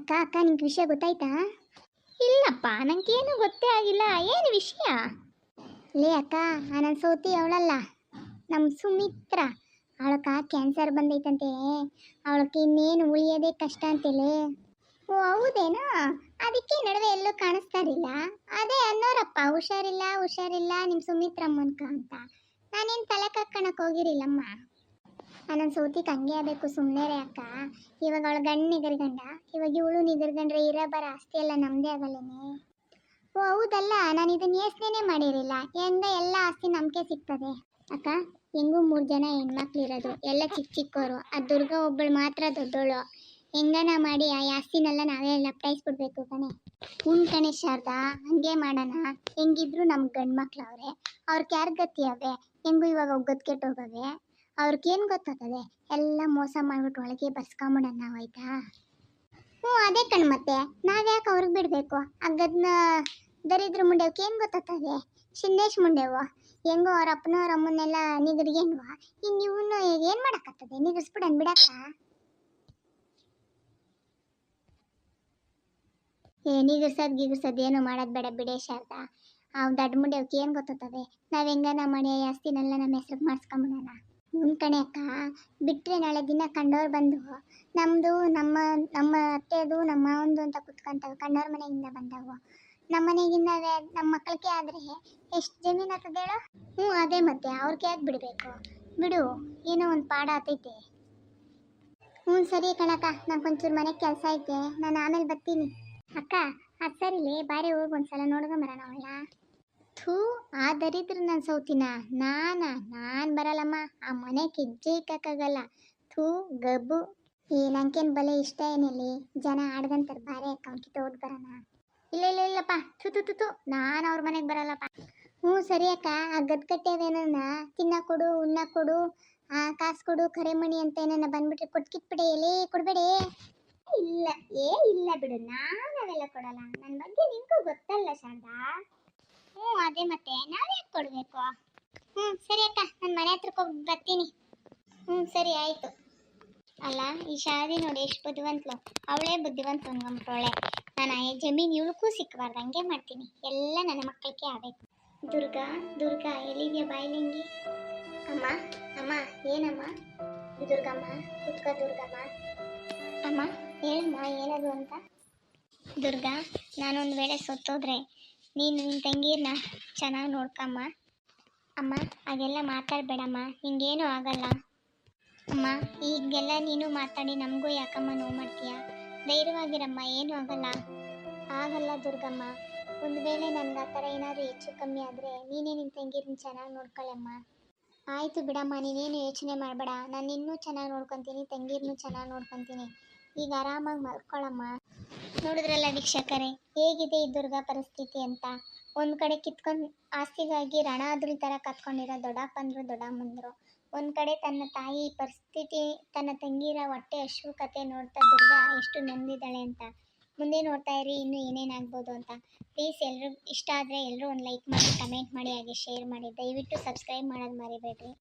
ಅಕ್ಕ ಅಕ್ಕ ನಿಂಗೆ ವಿಷಯ ಗೊತ್ತಾಯ್ತಾ? ಇಲ್ಲಪ್ಪ ನನಗೇನು ಗೊತ್ತೇ ಆಗಿಲ್ಲ. ಏನು ವಿಷಯ? ಲೇ ಅಕ್ಕ ನನ್ನ ಸೋತಿ ಅವಳಲ್ಲ. ನಮ್ಮ ಸುಮಿತ್ರ. ಅವಳಕ್ಕ ಕ್ಯಾನ್ಸರ್ ಬಂದೈತಂತೆ. ಅವಳಕ್ಕೆ ಇನ್ನೇನು ಉಳಿಯೋದೇ ಕಷ್ಟ ಅಂತೇಳಿ ಓ ಹೌದೇನಾ? ಅದಕ್ಕೆ ನಡುವೆ ಎಲ್ಲೂ ಕಾಣಿಸ್ತಾ ಇರಲಿಲ್ಲ ಅದೇ ಅನ್ನೋರಪ್ಪ ಹುಷಾರಿಲ್ಲ ಹುಷಾರಿಲ್ಲ ನಿಮ್ಮ ಸುಮಿತ್ರಮ್ಮನ್ಕ ಅಂತ. ನಾನೇನು ತಲೆ ಕಕ್ಕಣಕ್ಕೆ ಹೋಗಿರಿಲ್ಲಮ್ಮ. ನನ್ನ ಸೋತಿ ಹಂಗೆ ಆಗಬೇಕು ಸುಮ್ಮನೆ ರೀ ಅಕ್ಕ. ಇವಾಗ ಅವಳ ಗಂಡ ನಿಗರ್ಗಂಡ. ಇವಾಗ ಇವಳು ನಿಗರ್ಗಂಡ್ರೆ ಇರೋ ಬರ ಆಸ್ತಿ ಎಲ್ಲ ನಮ್ಮದೇ ಆಗಲ್ಲೇನೆ. ಓ, ಹೌದಲ್ಲ, ನಾನು ಇದನ್ನ ಯೋಚನೆ ಮಾಡಿರಲಿಲ್ಲ. ಹೆಂಗ ಎಲ್ಲ ಆಸ್ತಿ ನಮ್ಗೆ ಸಿಗ್ತದೆ. ಅಕ್ಕ, ಹೆಂಗೂ ಮೂರು ಜನ ಹೆಣ್ಮಕ್ಳು ಇರೋದು. ಎಲ್ಲ ಚಿಕ್ಕ ಚಿಕ್ಕವರು ಆ ದುರ್ಗಾ ಒಬ್ಬಳು ಮಾತ್ರ ದೊಡ್ಡೋಳು. ಹೆಂಗನ ಮಾಡಿ ಆ ಆಸ್ತಿನೆಲ್ಲ ನಾವೇ ಲಪ್ಟಾಯಿಸ್ಬಿಡ್ಬೇಕು ಕಣೆ. ಹ್ಞೂ ಕಣೆ ಶಾರದಾ, ಹಂಗೆ ಮಾಡೋಣ. ಹೆಂಗಿದ್ರು ನಮ್ಮ ಗಂಡು ಮಕ್ಳು ಅವರೇ ಅವ್ರಿಗೆ ಯಾರು ಗತಿ ಅವೆ. ಹೆಂಗೂ ಇವಾಗ ಒಗ್ಗದ್ ಕೆಟ್ಟು ಹೋಗವೆ ಅವ್ರಿಗೇನು ಗೊತ್ತಾಗ್ತದೆ? ಎಲ್ಲ ಮೋಸ ಮಾಡಿಬಿಟ್ಟು ಒಳಗೆ ಬರ್ಸ್ಕೊಂಬಿಡೋಣ ನಾವು ಆಯ್ತಾ? ಹ್ಞೂ, ಅದೇ ಕಣ್ ಮತ್ತೆ. ನಾವ್ಯಾಕೆ ಅವ್ರಿಗೆ ಬಿಡಬೇಕು? ಅಗದ್ನ ದರಿದ್ರ ಮುಂಡೆವಕ್ಕೆ ಏನು ಗೊತ್ತಾಗ್ತದೆ? ಶಿಂದೇಶ್ ಮುಂಡೆವು ಹೆಂಗೋ ಅವ್ರ ಅಪ್ಪನ ಅವ್ರ ಅಮ್ಮನ್ನೆಲ್ಲ ನಿಗರ್ಗೇನ್ವ? ಇನ್ನು ಇವನ್ನ ಏನು ಮಾಡೋಕ್ಕಾಗ್ತದೆ? ನಿಗರ್ಸ್ಬಿಡನ್ ಬಿಡಕ್ಕ? ಏ, ನಿಗರ್ಸೋದು ಗಿಗರ್ಸೋದು ಏನು ಮಾಡೋದು ಬೇಡ ಬಿಡೆ ಶಾರದಾ. ಅವ್ ದಡ್ಡ ಮುಂಡೆವಕ್ಕೆ ಏನು ಗೊತ್ತಾಗ್ತದೆ? ನಾವು ಹೆಂಗನ ಮಾಡಿ ಆಸ್ತಿನೆಲ್ಲ ನಮ್ಮ ಹೆಸ್ರಿಗೆ ಮಾಡಿಸ್ಕೊಂಬಿಡೋಣ. ಹ್ಞೂ ಕಣೆ ಅಕ್ಕ. ಬಿಟ್ಟರೆ ನಾಳೆ ದಿನ ಕಂಡವ್ರು ಬಂದು ನಮ್ಮದು ನಮ್ಮ ನಮ್ಮ ಅತ್ತೆದು, ನಮ್ಮ ಮಾವಂದು ಅಂತ ಕುತ್ಕೊಂತವೆ ಕಂಡವ್ರ ಮನೆಯಿಂದ ಬಂದವು. ನಮ್ಮ ಮನೆಗಿಂದ ನಮ್ಮ ಮಕ್ಕಳಿಗೆ ಆದರೆ ಎಷ್ಟು ಜಮೀನು ಆಗ್ತದೆ ಹೇಳು? ಹ್ಞೂ ಅದೇ ಮತ್ತೆ ಅವ್ರಿಗೆ ಯಾಕೆ ಬಿಡಬೇಕು? ಬಿಡು, ಏನೋ ಒಂದು ಪಾಡ ಆತೈತೆ. ಹ್ಞೂ ಸರಿ ಕಣಕ್ಕ, ನಂಗೆ ಒಂಚೂರು ಮನೆಗೆ ಕೆಲಸ ಐತೆ, ನಾನು ಆಮೇಲೆ ಬರ್ತೀನಿ. ಅಕ್ಕ, ಅದು ಸರಿಲೇ, ಬಾರಿ ಹೋಗಿ ಒಂದ್ಸಲ ನೋಡ್ಕೊಂಬರೋಣ ಅವಳ ದರಿದ್ರ ಸೌತಿನ? ನಾನ? ನಾನು ಬರಲ್ಲಮ್ಮ. ಆ ಮನೆ ಹೆಜ್ಜೆ ಇಕ್ಕಾಗಲ್ಲ ಥೂ, ಗಬ್ಬು. ಈ ನಂಗೇನು ಬಲೆ ಇಷ್ಟ ಏನಿಲ್ಲಿ? ಜನ ಆಡ್ದಂತಾರೆ ಬಾರೆ ಕಂಕಿ ತೋಡ್ ಬರೋಣ ಇಲ್ಲ ಇಲ್ಲ, ಇಲ್ಲಪ್ಪ. ಥು ಥು ಥು ನಾನು ಅವ್ರ ಮನೆಗೆ ಬರಲ್ಲಪ್ಪ. ಹ್ಞೂ, ಸರಿ ಅಕ್ಕ. ಆ ಗದ್ಗಟ್ಟೆವೇನನ್ನ ತಿನ್ನ ಕೊಡು, ಉಣ್ಣ ಕೊಡು. ಆ ಕಾಸು ಕೊಡು ಕರೆಮಣಿ ಅಂತ ಏನನ್ನ ಬಂದ್ಬಿಟ್ರೆ ಕೊಟ್ಕಿಟ್ಬಿಡಿ ಎಲ್ಲಿ ಕೊಡ್ಬೇಡಿ? ಇಲ್ಲ, ಏ, ಇಲ್ಲ ಬಿಡು. ನಾನು ಅವೆಲ್ಲ ಕೊಡಲ್ಲ. ನನ್ನ ಬಗ್ಗೆ ನಿಂಗೂ ಗೊತ್ತಲ್ಲ, ಶಾರದಾ. ಹ್ಞೂ ಅದೇ ಮತ್ತೆ. ನಾವ್ಯಾಕೆ ಕೊಡಬೇಕು? ಹ್ಞೂ ಸರಿ ಅಕ್ಕ ನನ್ನ ಮನೆ ಹತ್ರಕ್ಕೆ ಹೋಗಿ ಬರ್ತೀನಿ. ಹ್ಞೂ ಸರಿ, ಆಯಿತು. ಅಲ್ಲ, ಈ ಶಾದಿ ನೋಡಿ ಎಷ್ಟು ಬುದ್ಧಿವಂತಲು ಅವಳೇ ಬುದ್ಧಿವಂತ ಅನ್ಕೊಂಬಿಟ್ಟವಳೆ ನಾನು ಆ ಜಮೀನು ಇವಳಕ್ಕೂ ಸಿಕ್ಕಬಾರ್ದು ಹಂಗೆ ಮಾಡ್ತೀನಿ. ಎಲ್ಲ ನನ್ನ ಮಕ್ಕಳಿಗೆ ಆಗಬೇಕು. ದುರ್ಗಾ ದುರ್ಗಾ ಎಲ್ಲಿದೆಯಾ ಬಾಯಿಲಿಂಗಿ ಅಮ್ಮ ಅಮ್ಮ, ಏನಮ್ಮ? ದುರ್ಗಮ್ಮ, ಕುತ್ಕ ದುರ್ಗಮ್ಮ. ಅಮ್ಮ, ಹೇಳಮ್ಮ ಏನದು ಅಂತ. ದುರ್ಗಾ, ನಾನೊಂದು ವೇಳೆ ಸತ್ತೋದ್ರೆ ನೀನು ನಿನ್ನ ತಂಗೀರನ್ನ ಚೆನ್ನಾಗಿ ನೋಡ್ಕಮ್ಮ. ಅಮ್ಮ, ಹಾಗೆಲ್ಲ ಮಾತಾಡಬೇಡಮ್ಮ. ನಿಂಗೇನೂ ಆಗಲ್ಲ. ಅಮ್ಮ ಈಗೆಲ್ಲ ನೀನು ಮಾತಾಡಿ ನಮಗೂ ಯಾಕಮ್ಮ ನೋವು ಮಾಡ್ತೀಯ? ಧೈರ್ಯವಾಗಿರಮ್ಮ, ಏನೂ ಆಗಲ್ಲ. ಆಗಲ್ಲ ದುರ್ಗಮ್ಮ. ಒಂದು ವೇಳೆ ನನಗೆ ಆ ಥರ ಏನಾದರೂ ಹೆಚ್ಚು ಕಮ್ಮಿ ಆದರೆ ನೀನೇ ನಿನ್ನ ತಂಗಿರನ್ನ ಚೆನ್ನಾಗಿ ನೋಡ್ಕೊಳ್ಳಮ್ಮ ಆಯಿತು ಬಿಡಮ್ಮ, ನೀನೇನು ಯೋಚನೆ ಮಾಡಬೇಡ. ನಾನು ಇನ್ನೂ ಚೆನ್ನಾಗಿ ನೋಡ್ಕೊತೀನಿ ತಂಗೀರನ್ನೂ ಚೆನ್ನಾಗಿ ನೋಡ್ಕೊತೀನಿ. ಈಗ ಆರಾಮಾಗಿ ಮಲ್ಕೊಳ್ಳಮ್ಮ ನೋಡಿದ್ರಲ್ಲ ವೀಕ್ಷಕರೇ, ಹೇಗಿದೆ ಈ ದುರ್ಗಾ ಪರಿಸ್ಥಿತಿ ಅಂತ? ಒಂದು ಕಡೆ ಕಿತ್ಕೊಂಡು, ಆಸ್ತಿಗಾಗಿ ರಣಾದ್ರಿ ಥರ ಕತ್ಕೊಂಡಿರೋ ದೊಡ್ಡಪ್ಪಂದ್ರು ದೊಡ್ಡಮ್ಮಂದ್ರು ಒಂದು ಕಡೆ ತನ್ನ ತಾಯಿ ಪರಿಸ್ಥಿತಿ, ತನ್ನ ತಂಗಿರ ಹೊಟ್ಟೆ ಅಶ್ರು ಕತೆ ನೋಡ್ತಾ ದುರ್ಗಾ ಎಷ್ಟು ನೊಂದಿದ್ದಾಳೆ ಅಂತ. ಮುಂದೆ ನೋಡ್ತಾ ಇರಿ, ಇನ್ನೂ ಏನೇನಾಗ್ಬೋದು ಅಂತ. ಪ್ಲೀಸ್ ಎಲ್ಲರೂ ಇಷ್ಟ ಆದರೆ ಎಲ್ಲರೂ ಒಂದು ಲೈಕ್ ಮಾಡಿ ಕಮೆಂಟ್ ಮಾಡಿ, ಹಾಗೆ ಶೇರ್ ಮಾಡಿ. ದಯವಿಟ್ಟು ಸಬ್ಸ್ಕ್ರೈಬ್ ಮಾಡೋದು ಮರಿಬೇಡ್ರಿ.